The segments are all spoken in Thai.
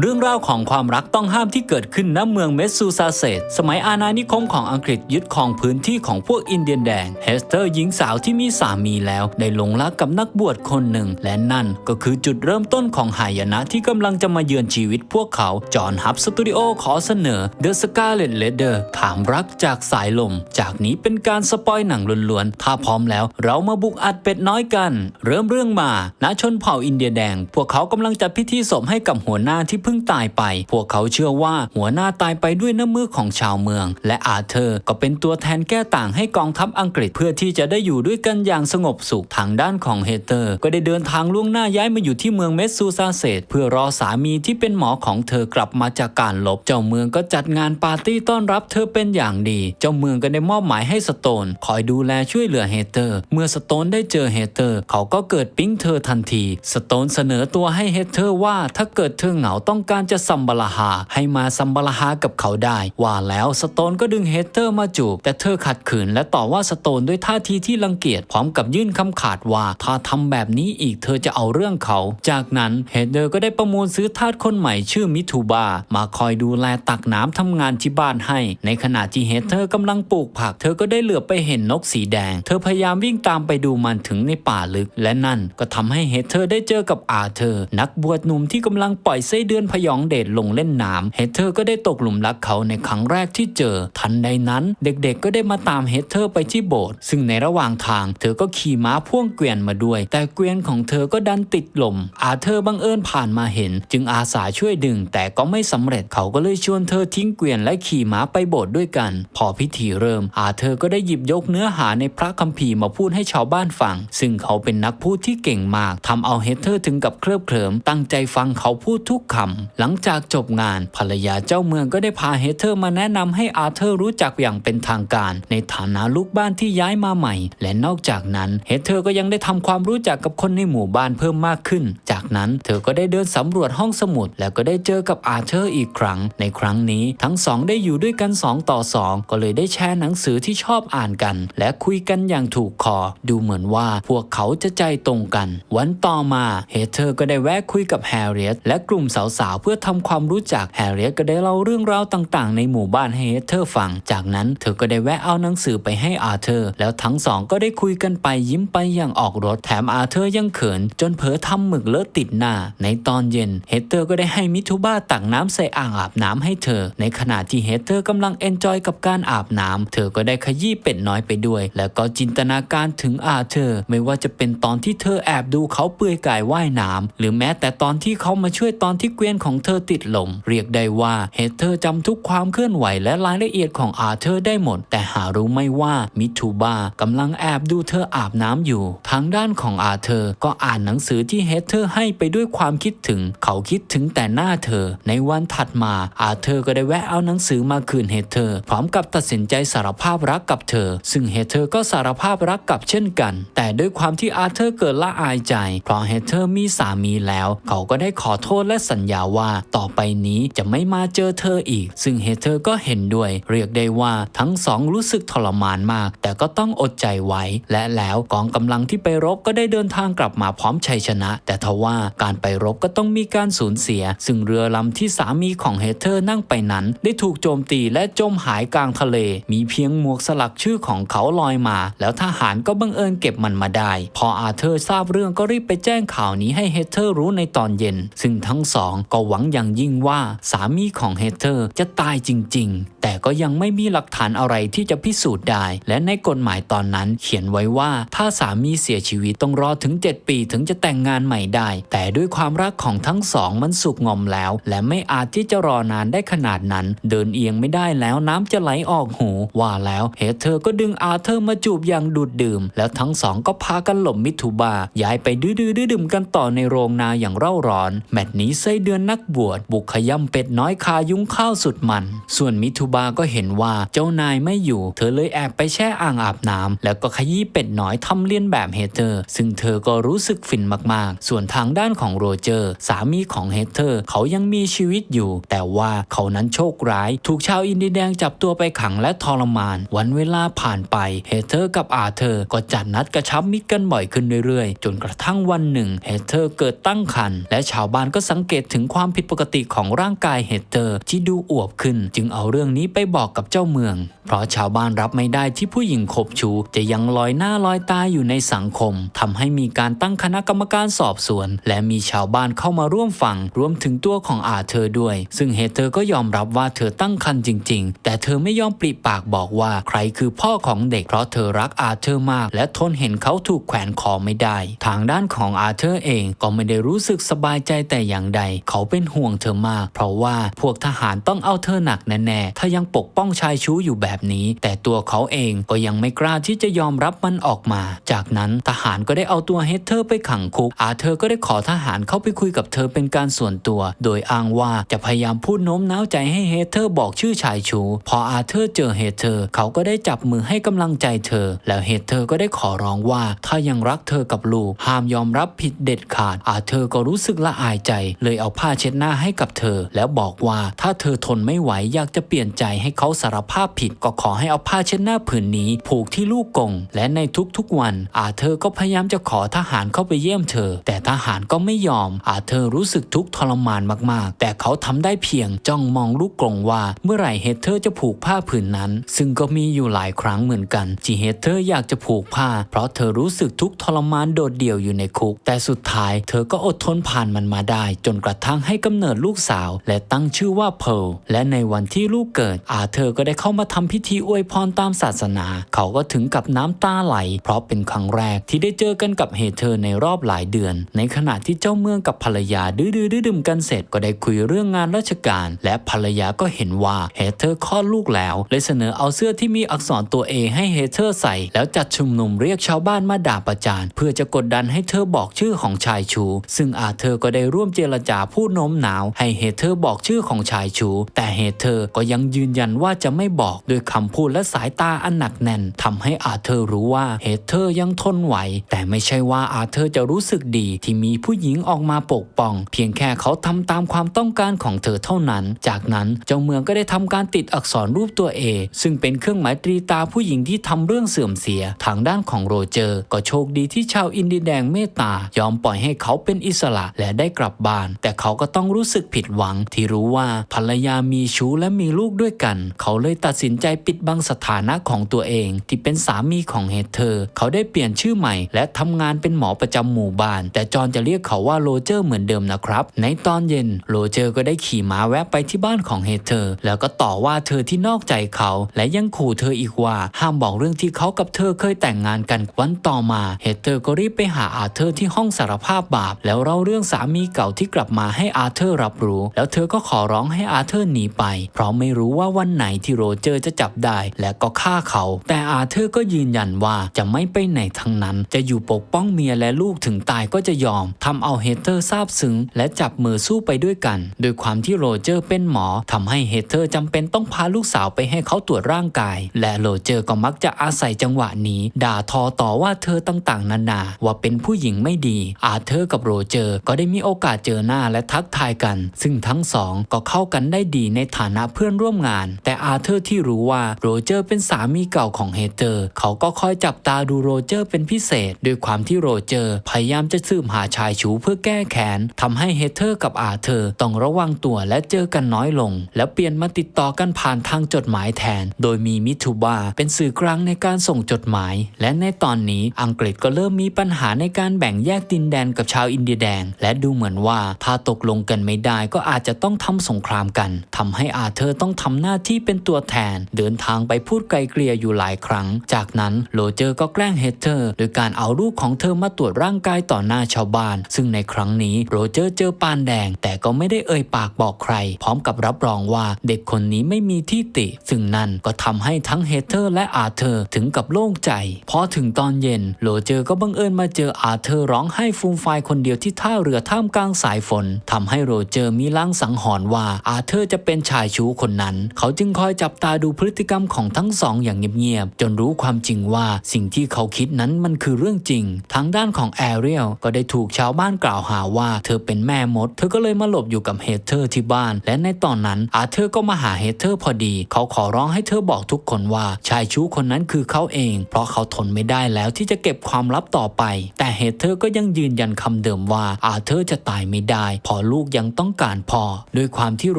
เรื่องราวของความรักต้องห้ามที่เกิดขึ้นณเมืองเมสซูซาเซตสมัยอาณานิคมของอังกฤษยึดครองพื้นที่ของพวกอินเดียนแดง เฮสเตอร์หญิงสาวที่มีสามีแล้ว ได้หลงรักกับนักบวชคนหนึ่ง และนั่นก็คือจุดเริ่มต้นของหายนะที่กำลังจะมาเยือนชีวิตพวกเขา จอห์นฮับสตูดิโอขอเสนอ The Scarlet Letter ถามรักจากสายลม จากนี้เป็นการสปอยหนังล้วนๆ ถ้าพร้อมแล้วเรามาบุกอัดเป็ดน้อยกัน เริ่มเรื่องมาณชนเผ่าอินเดียแดง พวกเขากำลังจัดพิธีศพให้กับหัวหน้าที่เพิ่งตายไป พวกเขาเชื่อว่าหัวหน้าตายไปด้วยน้ำมือของชาวเมือง และอาเธอร์ก็เป็นตัวแทนแก้ต่างให้กองทัพอังกฤษเพื่อที่จะได้อยู่ด้วยกันอย่างสงบสุขทางด้านของเฮเตอร์ ก็ได้เดินทางล่วงหน้าย้ายมาอยู่ที่เมืองเมสซูซาเซตเพื่อรอสามีที่เป็นหมอของเธอกลับมาจากการลบ เจ้าเมืองก็จัดงานปาร์ตี้ต้อนรับเธอเป็นอย่างดี เจ้าเมืองก็ได้มอบหมายให้สโตน คอยดูแลช่วยเหลือเฮเตอร์ เมื่อสโตนได้เจอเฮเตอร์ เขาก็เกิดปิ๊งเธอทันที สโตนเสนอตัวให้เฮเตอร์ว่าถ้าเกิดเธอเหงาต้องการจะซัมบาลาฮาให้มาซัมบาลาฮากับเขาได้ ว่าแล้วสโตนก็ดึงเฮเตอร์มาจูบแต่เธอขัดขืน และต่อว่าสโตนด้วยท่าทีที่รังเกียจพร้อมกับยื่นคำขาดว่าถ้าทำแบบนี้อีกเธอจะเอาเรื่องเขา จากนั้นเฮเตอร์ก็ได้ประมูลซื้อทาสคนใหม่ชื่อมิทูบามาคอยดูแลตักน้ำทำงานที่บ้านให้ ในขณะที่เฮเตอร์กำลังปลูกผัก เธอก็ได้เหลือบไปเห็นนกสีแดง เธอพยายามวิ่งตามไปดูมันถึงในป่าลึก และนั่นก็ทำให้เฮเตอร์ได้เจอกับอาเธอร์ นักบวชหนุ่มที่กำลังปล่อยไส้เดือนพยองเดชลงเล่นน้ำเฮเตอร์ก็ได้ตกหลุมรักเขาในครั้งแรกที่เจอ ทันใดนั้น เด็กๆก็ได้มาตามเฮเตอร์ไปที่โบสถ์ซึ่งในระหว่างทาง เธอก็ขี่ม้าพ่วงเกวียนมาด้วย แต่เกวียนของเธอก็ดันติดลม อาเธอร์บังเอิญผ่านมาเห็น จึงอาสาช่วยดึง แต่ก็ไม่สำเร็จเขาก็เลยชวนเธอทิ้งเกวียนและขี่ม้าไปโบสถ์ด้วยกัน พอพิธีเริ่ม อาเธอร์ก็ได้หยิบยกเนื้อหาในพระคัมภีร์มาพูดให้ชาวบ้านฟัง ซึ่งเขาเป็นนักพูดที่เก่งมากทำเอาเฮเธอร์ถึงกับเคลิบเคลิมตั้งใจฟังเขาพูดทุกคำหลังจากจบงานภรรยาเจ้าเมืองก็ได้พาเฮเธอร์มาแนะนำให้อาเธอร์รู้จักอย่างเป็นทางการ ในฐานะลูกบ้านที่ย้ายมาใหม่ และนอกจากนั้นเฮเธอร์ก็ยังได้ทำความรู้จักกับคนในหมู่บ้านเพิ่มมากขึ้นจาก นั้น เธอก็ได้เดินสำรวจห้องสมุด แล้วก็ได้เจอกับอาเธอร์อีกครั้ง ในครั้งนี้ทั้งสองได้อยู่ด้วยกัน 2 ต่อ 2 ก็เลยได้แชร์หนังสือที่ชอบอ่านกัน และคุยกันอย่างถูกคอ ดูเหมือนว่าพวกเขาจะใจตรงกัน วันต่อมาเฮเธอร์ก็ได้แวะคุยกับแฮร์เรียตและกลุ่มสาวๆเพื่อทำความรู้จักแฮร์เรียตก็ได้เล่าเรื่องราวต่างๆ ในหมู่บ้านให้เฮเธอร์ฟัง จากนั้นเธอก็ได้แวะเอาหนังสือไปให้อาเธอร์ แล้วทั้งสองก็ได้คุยกันไปยิ้มไปอย่างออกรถ แถมอาเธอร์ยังเขิน จนเผลอทำหมึกเลอะติดหน้า ในตอนเย็นเฮเธอร์ก็ได้ให้มิทูบ้าตักน้ำใส่อ่างอาบน้ำให้เธอ ในขณะที่เฮเธอร์กำลังเอนจอยกับการอาบน้ำเธอก็ได้ขยี้เป็ดน้อยไปด้วย แล้วก็จินตนาการถึงอาเธอร์ ไม่ว่าจะเป็นตอนที่เธอแอบดูเขาเปลือยกายว่ายน้ำหรือแม้แต่ตอนที่เขามาช่วยตอนที่เกวียนของเธอติดลม เรียกได้ว่าเฮเธอร์จำทุกความเคลื่อนไหวและรายละเอียดของอาเธอร์ได้หมด แต่หารู้ไม่ว่ามิทูบ้ากำลังแอบดูเธออาบน้ำอยู่ ทางด้านของอาเธอร์ก็อ่านหนังสือที่เฮเธอร์ให้ไปด้วยความคิดถึง เขาคิดถึงแต่หน้าเธอ ในวันถัดมาอาเธอร์ก็ได้แวะเอาหนังสือมาคืนเฮเธอร์พร้อมกับตัดสินใจสารภาพรักกับเธอ ซึ่งเฮเธอร์ก็สารภาพรักกับเช่นกัน แต่ด้วยความที่อาเธอร์เกิดละอายใจ เพราะเฮเธอร์มีสามีแล้ว เขาก็ได้ขอโทษและสัญญาว่าต่อไปนี้จะไม่มาเจอเธออีก ซึ่งเฮเธอร์ก็เห็นด้วย เรียกได้ว่าทั้งสองรู้สึกทรมานมาก แต่ก็ต้องอดใจไว้ และแล้วกองกำลังที่ไปรบก็ได้เดินทางกลับมาพร้อมชัยชนะ แต่ทว่าการไปรบก็ต้องมีการสูญเสีย ซึ่งเรือลำที่สามีของเฮเธอร์นั่งไปนั้น ได้ถูกโจมตีและจมหายกลางทะเล มีเพียงหมวกสลักชื่อของเขาลอยมา แล้วทหารก็บังเอิญเก็บมันมาได้ พออาเธอร์ทราบเรื่องก็รีบไปแจ้งข่าวนี้ให้เฮเธอร์รู้ในตอนเย็น ซึ่งทั้งสองก็หวังอย่างยิ่งว่าสามีของเฮเธอร์จะตายจริง ๆ แต่ก็ยังไม่มีหลักฐานอะไรที่จะพิสูจน์ได้ และในกฎหมายตอนนั้นเขียนไว้ว่าถ้าสามีเสียชีวิตต้องรอถึง 7 ปีถึงจะแต่งงานใหม่ได้แต่ด้วยความรักของทั้งสองมันสุกงอมแล้ว และไม่อาจที่จะรอนานได้ขนาดนั้น เดินเอียงไม่ได้แล้วน้ำจะไหลออกหู ว่าแล้วเฮเธอร์ก็ดึงอาเธอร์มาจูบอย่างดูดดื่ม แล้วทั้งสองก็พากันหลบมิทูบาย้ายไปดื้อๆดื่มกันต่อในโรงนาอย่างเร่าร้อน แมตช์นี้ไส้เดือนนักบวชบุกขย่ำเป็ดน้อยคายุ้งข้าวสุดมัน ส่วนมิทูบาก็เห็นว่าเจ้านายไม่อยู่ เธอเลยแอบไปแช่อ่างอาบน้ำแล้วก็ขยี้เป็ดน้อยทำเลียนแบบเฮเธอร์ ซึ่งเธอก็รู้สึกฟินมากๆ ส่วนทางางด้านของโรเจอร์ สามีของเฮเธอร์ เขายังมีชีวิตอยู่ แต่ว่าเขานั้นโชคร้าย ถูกชาวอินเดียแดงจับตัวไปขังและทรมาน วันเวลาผ่านไปเฮเธอร์กับอาเธอร์ก็จัดนัดกระชับมิตรกันบ่อยขึ้นเรื่อยๆ จนกระทั่งวันหนึ่งเฮเธอร์เกิดตั้งครรภ์และชาวบ้านก็สังเกตถึงความผิดปกติของร่างกายเฮเธอร์ที่ดูอวบขึ้น จึงเอาเรื่องนี้ไปบอกกับเจ้าเมือง เพราะชาวบ้านรับไม่ได้ที่ผู้หญิงขบชู จะยังลอยหน้าลอยตาอยู่ในสังคมทำให้มีการตั้งคณะกรรมการสอบสวนและมีชาวบ้านเข้ามาร่วมฟัง รวมถึงตัวของอาเธอร์ด้วย ซึ่งเฮเธอร์ก็ยอมรับว่าเธอตั้งครรภ์จริง ๆ แต่เธอไม่ยอมปริปากบอกว่าใครคือพ่อของเด็ก เพราะเธอรักอาเธอร์มาก และทนเห็นเขาถูกแขวนคอไม่ได้ ทางด้านของอาเธอร์เองก็ไม่ได้รู้สึกสบายใจแต่อย่างใด เขาเป็นห่วงเธอมาก เพราะว่าพวกทหารต้องเอาเธอหนักแน่ๆ ถ้ายังปกป้องชายชู้อยู่แบบนี้ แต่ตัวเขาเองก็ยังไม่กล้าที่จะยอมรับมันออกมา จากนั้นทหารก็ได้เอาตัวเฮเธอร์ไปขังคุก อาเธอร์ก็ได้ขอทหารเข้าไปคุยกับเธอเป็นการส่วนตัว โดยอ้างว่าจะพยายามพูดโน้มน้าวใจให้เฮเธอร์บอกชื่อชายชู พออาเธอร์เจอเฮเธอร์ เขาก็ได้จับมือให้กำลังใจเธอ แล้วเฮเธอร์ก็ได้ขอร้องว่า ถ้ายังรักเธอกับลูกห้ามยอมรับผิดเด็ดขาด อาเธอร์ก็รู้สึกละอายใจ เลยเอาผ้าเช็ดหน้าให้กับเธอ แล้วบอกว่าถ้าเธอทนไม่ไหวอยากจะเปลี่ยนใจให้เขาสารภาพผิด ก็ขอให้เอาผ้าเช็ดหน้าผืนนี้ ผูกที่ลูกกงและในทุกๆวัน อาเธอร์ก็พยายามจะขอทหารเข้าไปเยี่ยมเธอ แต่ทหารก็ไม่ยอมอาเธอรู้สึกทุกข์ทรมานมากๆ แต่เขาทำได้เพียงจ้องมองลูกกรงว่า เมื่อไหร่เฮเธอร์จะผูกผ้าผืนนั้น ซึ่งก็มีอยู่หลายครั้งเหมือนกันที่เฮเธอร์อยากจะผูกผ้า เพราะเธอรู้สึกทุกข์ทรมานโดดเดี่ยวอยู่ในคุก แต่สุดท้ายเธอก็อดทนผ่านมันมาได้ จนกระทั่งให้กำเนิดลูกสาว และตั้งชื่อว่าเพร์ลและในวันที่ลูกเกิด อาเธอร์ก็ได้เข้ามาทำพิธีอวยพรตามศาสนา เขาก็ถึงกับน้ำตาไหล เพราะเป็นครั้งแรกที่ได้เจอกันกับเฮเธอร์ในรอบหลายเดือน ในขณะณะที่เจ้าเมืองกับภรรยาดื้อๆดื่มกันเสร็จก็ได้คุยเรื่องงานราชการ และภรรยาก็เห็นว่าเฮเธอร์คลอดลูกแล้วเลยเสนอเอาเสื้อที่มีอักษรตัวเอให้เฮเธอร์ใส่ แล้วจัดชุมนุมเรียกชาวบ้านมาด่าประจานเพื่อจะกดดันให้เธอบอกชื่อของชายชู ซึ่งอาเธอร์ก็ได้ร่วมเจรจาพูดโน้มน้าว ให้เฮเธอร์บอกชื่อของชายชู แต่เฮเธอร์ก็ยังยืนยันว่าจะไม่บอกด้วยคำพูดและสายตาอันหนักแน่นทำให้อาเธอร์รู้ว่าเฮเธอร์ยังทนไหวแต่ไม่ใช่ว่าอาเธอร์จะรู้สึกดีที่มีผู้หญิงออกมาปกป้อง เพียงแค่เขาทำตามความต้องการของเธอเท่านั้น จากนั้นเจ้าเมืองก็ได้ทำการติดอักษรรูปตัวเอซึ่งเป็นเครื่องหมายตรีตาผู้หญิงที่ทำเรื่องเสื่อมเสีย ทางด้านของโรเจอร์ ก็โชคดีที่ชาวอินดีแดงเมตตายอมปล่อยให้เขาเป็นอิสระและได้กลับบ้าน แต่เขาก็ต้องรู้สึกผิดหวัง ที่รู้ว่าภรรยามีชู้และมีลูกด้วยกัน เขาเลยตัดสินใจปิดบังสถานะของตัวเอง ที่เป็นสามีของเฮเธอร์เขาได้เปลี่ยนชื่อใหม่ และทำงานเป็นหมอประจำหมู่บ้าน แต่จอนจะเรียกเขาว่าโรเจอร์เหมือนเดิมนะครับ ในตอนเย็นโรเจอร์ก็ได้ขี่ม้าแวะไปที่บ้านของเฮเธอร์แล้วก็ต่อว่าเธอที่นอกใจเขา และยังขู่เธออีกว่าห้ามบอกเรื่องที่เขากับเธอเคยแต่งงานกันวันต่อมาเฮเธอร์ก็รีบไปหาอาเธอร์ที่ห้องสารภาพบาป แล้วเล่าเรื่องสามีเก่าที่กลับมาให้อาเธอร์รับรู้ แล้วเธอก็ขอร้องให้อาเธอร์หนีไป เพราะไม่รู้ว่าวันไหนที่โรเจอร์จะจับได้ และก็ฆ่าเขา แต่อาเธอร์ก็ยืนยันว่าจะไม่ไปไหนทั้งนั้น จะอยู่ปกป้องเมียและลูกถึงตายก็จะยอมทำเอาเฮเธอร์ซาบซึ้งและจับมือสู้ไปด้วยกัน โดยความที่โรเจอร์เป็นหมอทำให้เฮเธอร์จำเป็นต้องพาลูกสาวไปให้เขาตรวจร่างกาย และโรเจอร์ก็มักจะอาศัยจังหวะนี้ ด่าทอต่อว่าเธอต่างๆ นานาว่าเป็นผู้หญิงไม่ดี อาเธอร์กับโรเจอร์ก็ได้มีโอกาสเจอหน้าและทักทายกัน ซึ่งทั้งสองก็เข้ากันได้ดีในฐานะเพื่อนร่วมงาน แต่อาเธอร์ที่รู้ว่าโรเจอร์เป็นสามีเก่าของเฮเธอร์ เขาก็คอยจับตาดูโรเจอร์เป็นพิเศษ ด้วยความที่โรเจอร์พยายามจะสืบหาชายชูเพื่อแก้แค้นทำให้เฮเธอร์กับอาเธอร์ต้องระวังตัวและเจอกันน้อยลง แล้วเปลี่ยนมาติดต่อกันผ่านทางจดหมายแทน โดยมีมิทูบาเป็นสื่อกลางในการส่งจดหมาย และในตอนนี้อังกฤษก็เริ่มมีปัญหาในการแบ่งแยกดินแดนกับชาวอินเดียแดง และดูเหมือนว่าถ้าตกลงกันไม่ได้ก็อาจจะต้องทำสงครามกันทำให้อาเธอร์ต้องทำหน้าที่เป็นตัวแทน เดินทางไปพูดไกลเกลี่ยอยู่หลายครั้ง จากนั้นโรเจอร์ก็แกล้งเฮเธอร์โดยการเอาลูกของเธอมาตรวจร่างกายต่อหน้าชาวบ้านซึ่งในครั้งนี้โรเจอร์เจอปานแดง แต่ก็ไม่ได้เอ่ยปากบอกใคร พร้อมกับรับรองว่าเด็กคนนี้ไม่มีที่ติ ซึ่งนั่นก็ทำให้ทั้งเฮเธอร์และอาเธอร์ถึงกับโล่งใจ พอถึงตอนเย็นโรเจอร์ก็บังเอิญมาเจออาเธอร์ร้องไห้ฟูมฟายคนเดียวที่ท่าเรือท่ามกลางสายฝนทำให้โรเจอร์มีลังสังหรณ์ว่าอาเธอร์จะเป็นชายชู้คนนั้น เขาจึงคอยจับตาดูพฤติกรรมของทั้งสองอย่างเงียบๆจนรู้ความจริงว่าสิ่งที่เขาคิดนั้นมันคือเรื่องจริง ทางด้านของแอเรียลก็ได้ถูกชาวบ้านกล่าวหาว่าเธอเป็นแม่มด เธอก็เลยมาหลบอยู่กับเฮเธอร์ที่บ้าน และในตอนนั้นอาเธอร์ก็มาหาเฮเธอร์พอดี เขาขอร้องให้เธอบอกทุกคนว่าชายชู้คนนั้นคือเขาเอง เพราะเขาทนไม่ได้แล้วที่จะเก็บความลับต่อไป แต่เฮเธอร์ก็ยังยืนยันคำเดิมว่าอาเธอร์จะตายไม่ได้ พอลูกยังต้องการพอด้วยความที่โ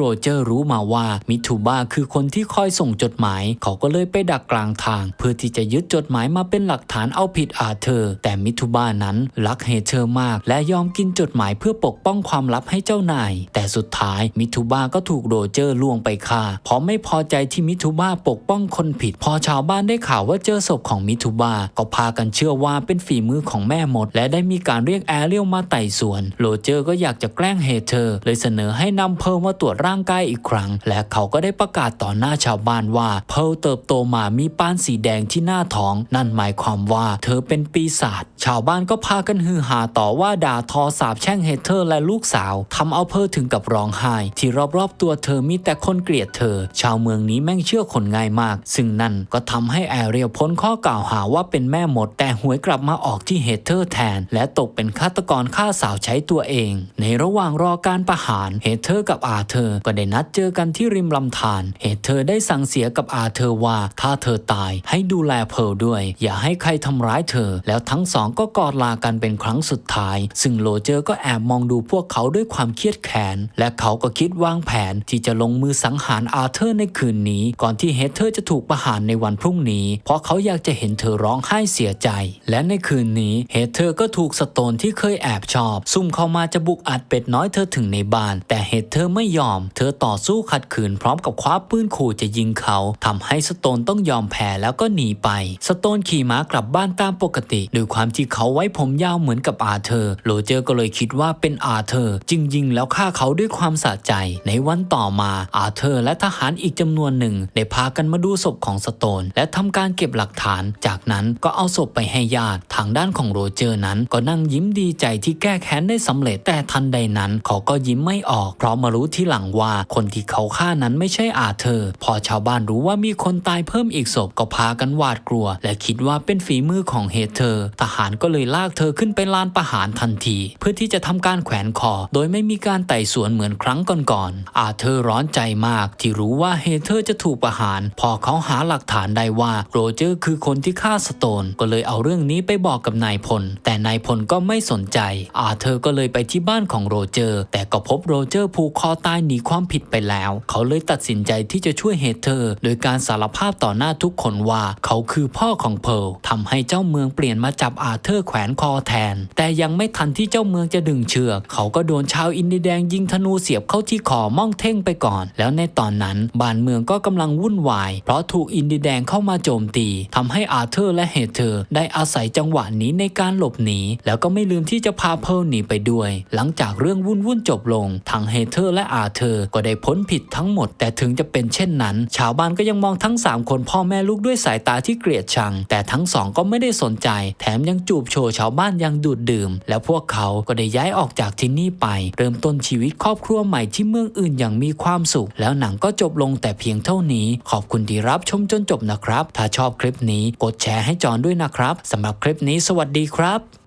รเจอร์รู้มาว่ามิทูบ้าคือคนที่คอยส่งจดหมาย เขาก็เลยไปดักกลางทาง เพื่อที่จะยึดจดหมายมาเป็นหลักฐานเอาผิดอาเธอร์ แต่มิทูบ้านั้นรักเฮเธอร์มากและยอมกินจดหมายเพื่อปกป้องความลับให้เจ้านาย แต่สุดท้ายมิทูบ้าก็ถูกโรเจอร์ลวงไปฆ่าเพราะไม่พอใจที่มิทูบ้าปกป้องคนผิด พอชาวบ้านได้ข่าวว่าเจอศพของมิทูบ้าก็พากันเชื่อว่าเป็นฝีมือของแม่มด และได้มีการเรียกแอเรียลมาไต่สวนโรเจอร์ก็อยากจะแกล้งเฮเธอร์เลยเสนอให้นำเพร์ลมาตรวจร่างกายอีกครั้ง และเขาก็ได้ประกาศต่อหน้าชาวบ้านว่าเพร์ลเติบโตมามีป้านสีแดงที่หน้าท้อง นั่นหมายความว่าเธอเป็นปีศาจชาวบ้านก็พากันฮือหาต่อว่าด่าทอสาบแช่งเฮเธอร์และลูกสาวทำเอาเพร์ถึงกับร้องไห้ ที่รอบๆตัวเธอมีแต่คนเกลียดเธอ ชาวเมืองนี้แม่งเชื่อคนง่ายมาก ซึ่งนั่นก็ทำให้แอเรียลพ้นข้อกล่าวหาว่าเป็นแม่หมด แต่หวยกลับมาออกที่เฮเธอร์แทน และตกเป็นฆาตกรฆ่าสาวใช้ตัวเอง ในระหว่างรอการประหารเฮเธอร์กับอาเธอร์ก็ได้นัดเจอกันที่ริมลำธารเฮเธอร์ได้สั่งเสียกับอาเธอร์ว่าถ้าเธอตายให้ดูแลเพร์ลด้วย อย่าให้ใครทำร้ายเธอ แล้วทั้งสองก็กอดลากันเป็นครั้งสุดท้ายซึ่งโรเจอร์ก็แอบมองดูพวกเขาด้วยความเครียดแค้นและเขาก็คิดวางแผนที่จะลงมือสังหารอาเธอร์ในคืนนี้ ก่อนที่เฮเธอร์จะถูกประหารในวันพรุ่งนี้ เพราะเขาอยากจะเห็นเธอร้องไห้เสียใจ และในคืนนี้เฮเธอร์ก็ถูกสโตนที่เคยแอบชอบ ซุ่มเข้ามาจะบุกอัดเป็ดน้อยเธอถึงในบ้าน แต่เฮเธอร์ไม่ยอม เธอต่อสู้ขัดขืนพร้อมกับคว้าปืนขู่จะยิงเขาทำให้สโตนต้องยอมแพ้แล้วก็หนีไป สโตนขี่ม้ากลับบ้านตามปกติด้วยความที่เขาไว้ผมยาวเหมือนกับอาเธอร์โรเจอร์ก็เลยคิดว่าเป็นอาเธอร์จึงยิงแล้วฆ่าเขาด้วยความสะใจ ในวันต่อมาอาเธอร์และทหารอีกจำนวนหนึ่งได้พากันมาดูศพของสโตน และทำการเก็บหลักฐาน จากนั้นก็เอาศพไปให้ญาติ ทางด้านของโรเจอร์นั้นก็นั่งยิ้มดีใจที่แก้แค้นได้สำเร็จแต่ทันใดนั้นเขาก็ยิ้มไม่ออก เพราะมารู้ที่หลังว่าคนที่เขาฆ่านั้นไม่ใช่อาเธอร์ พอชาวบ้านรู้ว่ามีคนตายเพิ่มอีกศพก็พากันหวาดกลัว และคิดว่าเป็นฝีมือของเฮเธอร์ ทหารก็เลยลากเธอขึ้นไปลานประหารทันที เพื่อที่จะทำการแขวนคอ โดยไม่มีการไต่สวนเหมือนครั้งก่อนๆอาเธอร์ร้อนใจมาก ที่รู้ว่าเฮเธอร์จะถูกประหาร พอเขาหาหลักฐานได้ว่าโรเจอร์คือคนที่ฆ่าสโตน ก็เลยเอาเรื่องนี้ไปบอกกับนายพล แต่นายพลก็ไม่สนใจ อาเธอร์ก็เลยไปที่บ้านของโรเจอร์ แต่ก็พบโรเจอร์ผูกคอตายหนีความผิดไปแล้ว เขาเลยตัดสินใจที่จะช่วยเฮเธอร์ โดยการสารภาพต่อหน้าทุกคนว่าเขาคือพ่อของเพร์ลทำให้เจ้าเมืองเปลี่ยนมาจับอาเธอร์แขวนคอแทน แต่ยังไม่ทันที่เจ้าเมืองจะดึงเชือก เขาก็โดนชาวอินเดียแดงยิงธนูเสียบเข้าที่คอม่องเท่งไปก่อน แล้วในตอนนั้นบ้านเมืองก็กำลังวุ่นวาย เพราะถูกอินเดียแดงเข้ามาโจมตีทำให้อาเธอร์และเฮเธอร์ได้อาศัยจังหวะนี้ในการหลบหนี แล้วก็ไม่ลืมที่จะพาเพร์ลหนีไปด้วย หลังจากเรื่องวุ่นวุ่นจบลง ทั้งเฮเธอร์และอาเธอร์ก็ได้พ้นผิดทั้งหมด แต่ถึงจะเป็นเช่นนั้น ชาวบ้านก็ยังมองทั้ง 3 คนพ่อแม่ลูกด้วยสายตาที่เกลียดชัง แต่ทั้งสองก็ไม่ได้สนใจ แถมยังจูบโชว์ชาวบ้านยังดูดดื่ม แล้วพวกเขาก็ได้ย้ายออกจากที่นี่ไป เริ่มต้นชีวิตครอบครัวใหม่ที่เมืองอื่นอย่างมีความสุข แล้วหนังก็จบลงแต่เพียงเท่านี้ ขอบคุณที่รับชมจนจบนะครับ ถ้าชอบคลิปนี้กดแชร์ให้จอนด้วยนะครับสำหรับคลิปนี้สวัสดีครับ